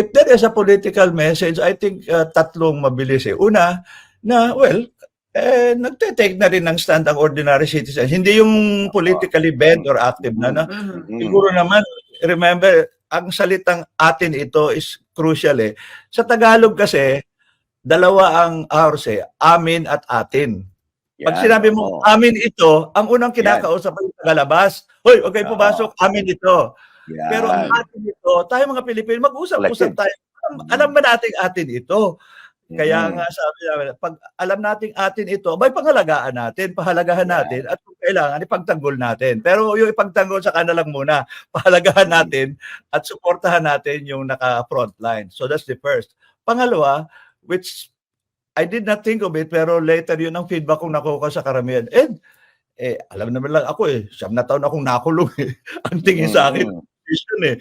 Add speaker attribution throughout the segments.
Speaker 1: if there is a political message, I think uh, tatlong mabilis eh. Una, na, well, eh, nagte-take na rin ng stand ang ordinary citizen. Hindi yung politically bent or active na. na.
Speaker 2: Mhm.
Speaker 3: Mm.
Speaker 1: Siguro naman, remember, ang salitang atin ito is crucial eh. Sa Tagalog kasi, dalawa ang hours eh, amin at atin. Pag
Speaker 3: Yan,
Speaker 1: sinabi mo,
Speaker 3: oo.
Speaker 1: amin ito, ang unang kinakausap ay tagalabas. Hoy, okay pumasok, amin ito. Pero ang atin ito, tayo mga Pilipino, mag-usap-usap tayo. Alam, alam ba natin atin ito? Kaya
Speaker 3: Mm.
Speaker 1: nga sabi namin, pag alam nating atin ito, may pangalagaan natin, pahalagahan
Speaker 3: Yeah.
Speaker 1: natin, at kung kailangan, ipagtanggol natin. Pero yung ipagtanggol sa lang muna, pahalagahan
Speaker 3: Mm.
Speaker 1: natin at suportahan natin yung naka-frontline. So that's the first. Pangalawa, which I did not think of it, pero later yun ang feedback kong nakuha sa karamihan. Ed, eh, alam naman lang ako eh, siyam na taon akong nakulong eh. Ang tingin sa akin,
Speaker 3: Mm.
Speaker 1: vision eh.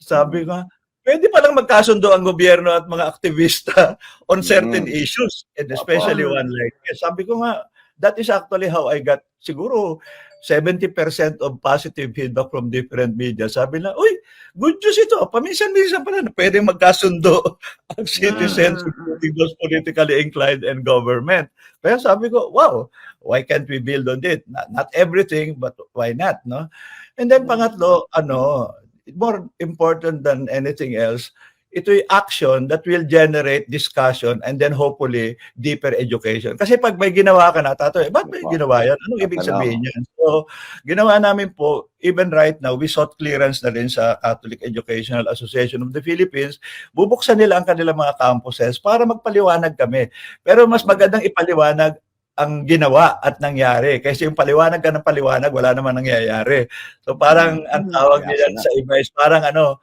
Speaker 1: Sabi ko, pwede palang magkasundo ang gobyerno at mga aktivista on certain
Speaker 3: Mm.
Speaker 1: issues, and especially
Speaker 2: Opo.
Speaker 1: one like this. Sabi ko nga, that is actually how I got siguro 70% of positive feedback from different media. Sabi na, uy, good news ito. Paminsan-minsan pala na pwede magkasundo ang citizens,
Speaker 2: Mm.
Speaker 1: including those politically inclined and government. Kaya sabi ko, wow, why can't we build on it? Not, not everything, but why not, no? And then pangatlo, ano, more important than anything else, ito'y action that will generate discussion and then hopefully deeper education. Kasi pag may ginawa ka na, tato, eh, ba't may ginawa yan? Anong ibig sabihin yan? So, ginawa namin po, even right now, we sought clearance na rin sa Catholic Educational Association of the Philippines. Bubuksan nila ang kanilang mga campuses para magpaliwanag kami. Pero mas magandang ipaliwanag ang ginawa at nangyari. Kasi yung paliwanag ka ng paliwanag, wala naman nangyayari. So parang ang
Speaker 2: Mm.
Speaker 1: tawag
Speaker 3: Kaya
Speaker 1: nila sa iba is parang ano,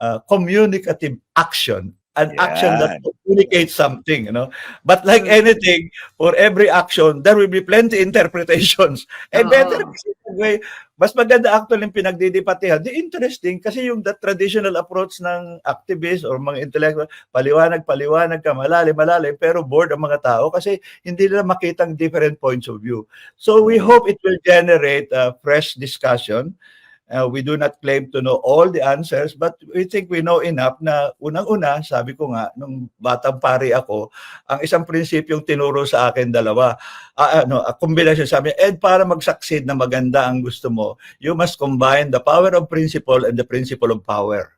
Speaker 1: uh, communicative action. An action that communicates something, you know. But like
Speaker 2: Mm.
Speaker 1: anything, for every action, there will be plenty interpretations. Eh
Speaker 2: Oo.
Speaker 1: better way, mas maganda actually yung pinagdidipatehan. The interesting, kasi yung the traditional approach ng activist or mga intellectual, paliwanag, paliwanag ka, malalim, malalim, pero bored ang mga tao kasi hindi nila makitang different points of view. So we hope it will generate a fresh discussion. Uh, we do not claim to know all the answers, but we think we know enough na unang-una, sabi ko nga, nung batang pari ako, ang isang prinsipyong tinuro sa akin dalawa, ah, ano, a combination, sabi, Ed, para mag-succeed na maganda ang gusto mo, you must combine the power of principle and the principle of power.